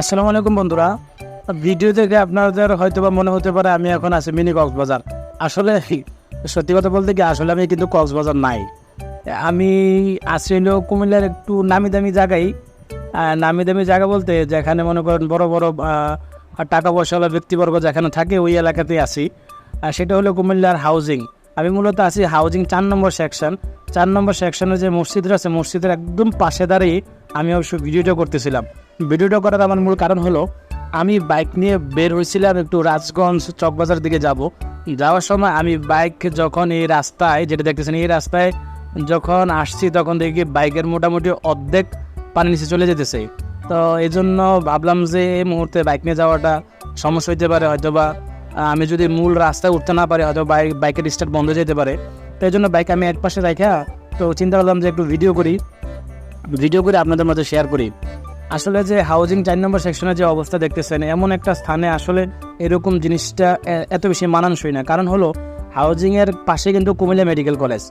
আসসালামু আলাইকুম বন্ধুরা। ভিডিও থেকে আপনাদের হয়তো বা মনে হতে পারে আমি এখন আছি মিনি কক্সবাজার। আসলে সত্যি কথা বলতে কি, আসলে আমি কিন্তু কক্সবাজার নাই। আমি আছি কুমিল্লার একটু নামি দামি জায়গায়। নামি দামি জায়গা বলতে যেখানে মনে করেন বড় বড় টাকা পয়সাওয়ালা ব্যক্তিবর্গ যেখানে থাকে ওই এলাকাতেই আছি। আর সেটা হলো কুমিল্লার হাউজিং আমি মূলত আছি হাউজিং চার নম্বর সেকশন চার নম্বর সেকশনে যে মসজিদটা আছে, মসজিদের একদম পাশে দাঁড়িয়ে আমি অবশ্য ভিডিওটা করতেছিলাম। ভিডিওটা করার আমার মূল কারণ হলো, আমি বাইক নিয়ে বের হয়েছিলাম একটু রাজগঞ্জ চকবাজার দিকে যাব। যাওয়ার সময় আমি বাইক যখন এই রাস্তায়, যেটা দেখতেছেন, এই রাস্তায় যখন আসছি, তখন দেখি বাইকের মোটামুটি অর্ধেক পানি নিচে চলে যেতেছে। তো এই জন্য ভাবলাম যে এই মুহূর্তে বাইক নিয়ে যাওয়াটা সমস্যা হইতে পারে হয়তো বা আমি যদি মূল রাস্তায় উঠতে না পারি, হয়তো বাইক, বাইকের স্টার্ট বন্ধ যেতে পারে। তো এই জন্য বাইক আমি এক পাশে রাখা তো চিন্তা করলাম যে একটু ভিডিও করি। ভিডিও করে আপনাদের মধ্যে শেয়ার করি। আসলে যে হাউজিং চার নম্বর সেকশনে যে অবস্থা দেখতেছেন, এমন একটা স্থানে আসলে এরকম জিনিসটা এত বেশি মানানসই না। কারণ হলো হাউজিংয়ের পাশে কিন্তু কুমিল্লা মেডিকেল কলেজ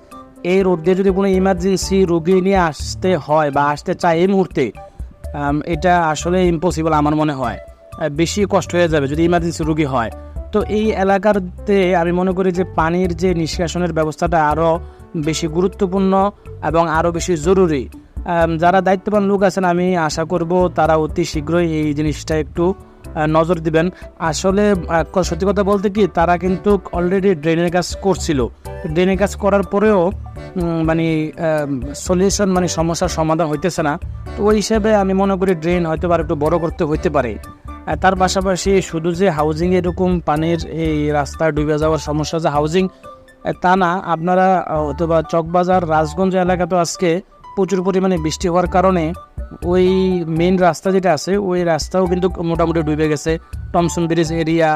এই রোড দিয়ে যদি কোনো ইমার্জেন্সি রোগী নিয়ে আসতে হয় বা আসতে চায় এই মুহূর্তে এটা আসলে ইম্পসিবল আমার মনে হয়। বেশি কষ্ট হয়ে যাবে যদি ইমার্জেন্সি রোগী হয়। তো এই এলাকাতে আমি মনে করি যে পানির যে নিষ্কাশনের ব্যবস্থাটা আরও বেশি গুরুত্বপূর্ণ এবং আরও বেশি জরুরি। যারা দায়িত্ববান লোক আছেন, আমি আশা করব তারা অতি শীঘ্রই এই জিনিসটা একটু নজর দিবেন। আসলে সত্যি কথা বলতে কি, তারা কিন্তু অলরেডি ড্রেনের কাজ করছিল। ড্রেনের কাজ করার পরেও মানে সলিউশন মানে সমস্যার সমাধান হইতেছে না। তো ওই হিসেবে আমি মনে করি ড্রেন হয়তো আর একটু বড় করতে হইতে পারে। তার পাশাপাশি শুধু যে হাউজিং এরকম পানির এই রাস্তা ডুবে যাওয়ার সমস্যা যে হাউজিং তা না। আপনারা অথবা চকবাজার, রাজগঞ্জ এলাকা তো আজকে প্রচুর পরিমাণে বৃষ্টি হওয়ার কারণে ওই মেন রাস্তা যেটা আছে, ওই রাস্তাও কিন্তু মোটামুটি ডুবে গেছে। টমসন ব্রিজ এরিয়া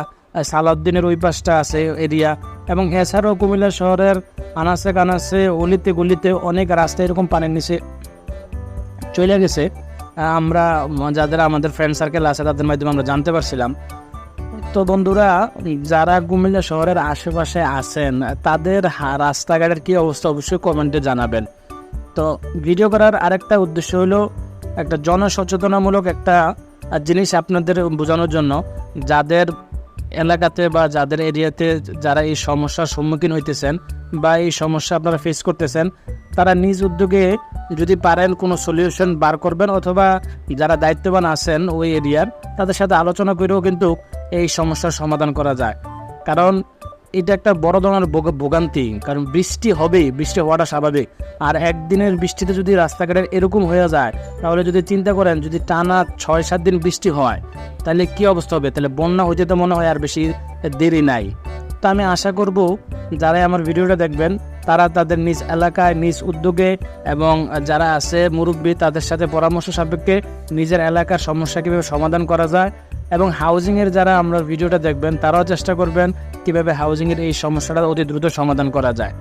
সালাউদ্দিনের ওই পাশটা আছে এরিয়া এবং এছাড়াও কুমিল্লা শহরের আনাচে কানাচে, অলিতে গলিতে অনেক রাস্তা এরকম পানির নিচে চলে গেছে। আমরা যাদের আমাদের ফ্রেন্ড সার্কেল আছে, তাদের মাধ্যমে আমরা জানতে পারছিলাম। তো বন্ধুরা, যারা কুমিল্লা শহরের আশেপাশে আছেন, তাদের রাস্তাঘাটের কী অবস্থা অবশ্যই কমেন্টে জানাবেন। তো ভিডিও করার আরেকটা উদ্দেশ্য হলো একটা জনসচেতনামূলক একটা জিনিস আপনাদের বোঝানোর জন্য। যাদের এলাকাতে বা যাদের এরিয়াতে যারা এই সমস্যার সম্মুখীন হইতেছেন বা এই সমস্যা আপনারা ফেস করতেছেন, তারা নিজ উদ্যোগে যদি পারেন কোনো সলিউশন বার করবেন অথবা যারা দায়িত্ববান আছেন ওই এরিয়ার, তাদের সাথে আলোচনা করেও কিন্তু এই সমস্যার সমাধান করা যায়। কারণ এটা একটা বড় ধরনের ভোগান্তি, কারণ বৃষ্টি হবেই, বৃষ্টি হওয়াটা স্বাভাবিক। আর একদিনের বৃষ্টিতে যদি রাস্তাঘাটের এরকম হয়ে যায়, তাহলে যদি চিন্তা করেন, যদি টানা ছয় সাত দিন বৃষ্টি হয়, তাহলে কি অবস্থা হবে? তাহলে বন্যা হইতে তো মনে হয় আর বেশি দেরি নাই। তো আমি আশা করব যারা আমার ভিডিওটা দেখবেন, তারা তাদের নিজ এলাকায়, নিজ উদ্যোগে এবং যারা আছে মুরব্বী, তাদের সাথে পরামর্শ সাপেক্ষে নিজের এলাকার সমস্যা কীভাবে সমাধান করা যায় এবং হাউজিংয়ের যারা আমরা ভিডিওটা দেখবেন, তারাও চেষ্টা করবেন কীভাবে হাউজিংয়ের এই সমস্যাটা অতি দ্রুত সমাধান করা যায়।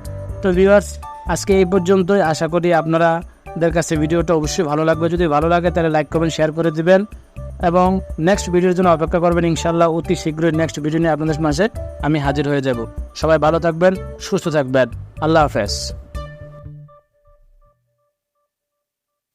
তো ভিউয়ার্স আজকে এই পর্যন্তই। আশা করি আপনারাদের কাছে ভিডিওটা অবশ্যই ভালো লাগবে। যদি ভালো লাগে, তাহলে লাইক করবেন শেয়ার করে দিবেন। এবং নেক্সট ভিডিওর জন্য অপেক্ষা করবেন ইনশাল্লাহ অতি শীঘ্রই নেক্সট ভিডিও নিয়ে আপনাদের মাঝে আমি হাজির হয়ে যাব। সবাই ভালো থাকবেন, সুস্থ থাকবেন। আল্লাহ হাফেজ।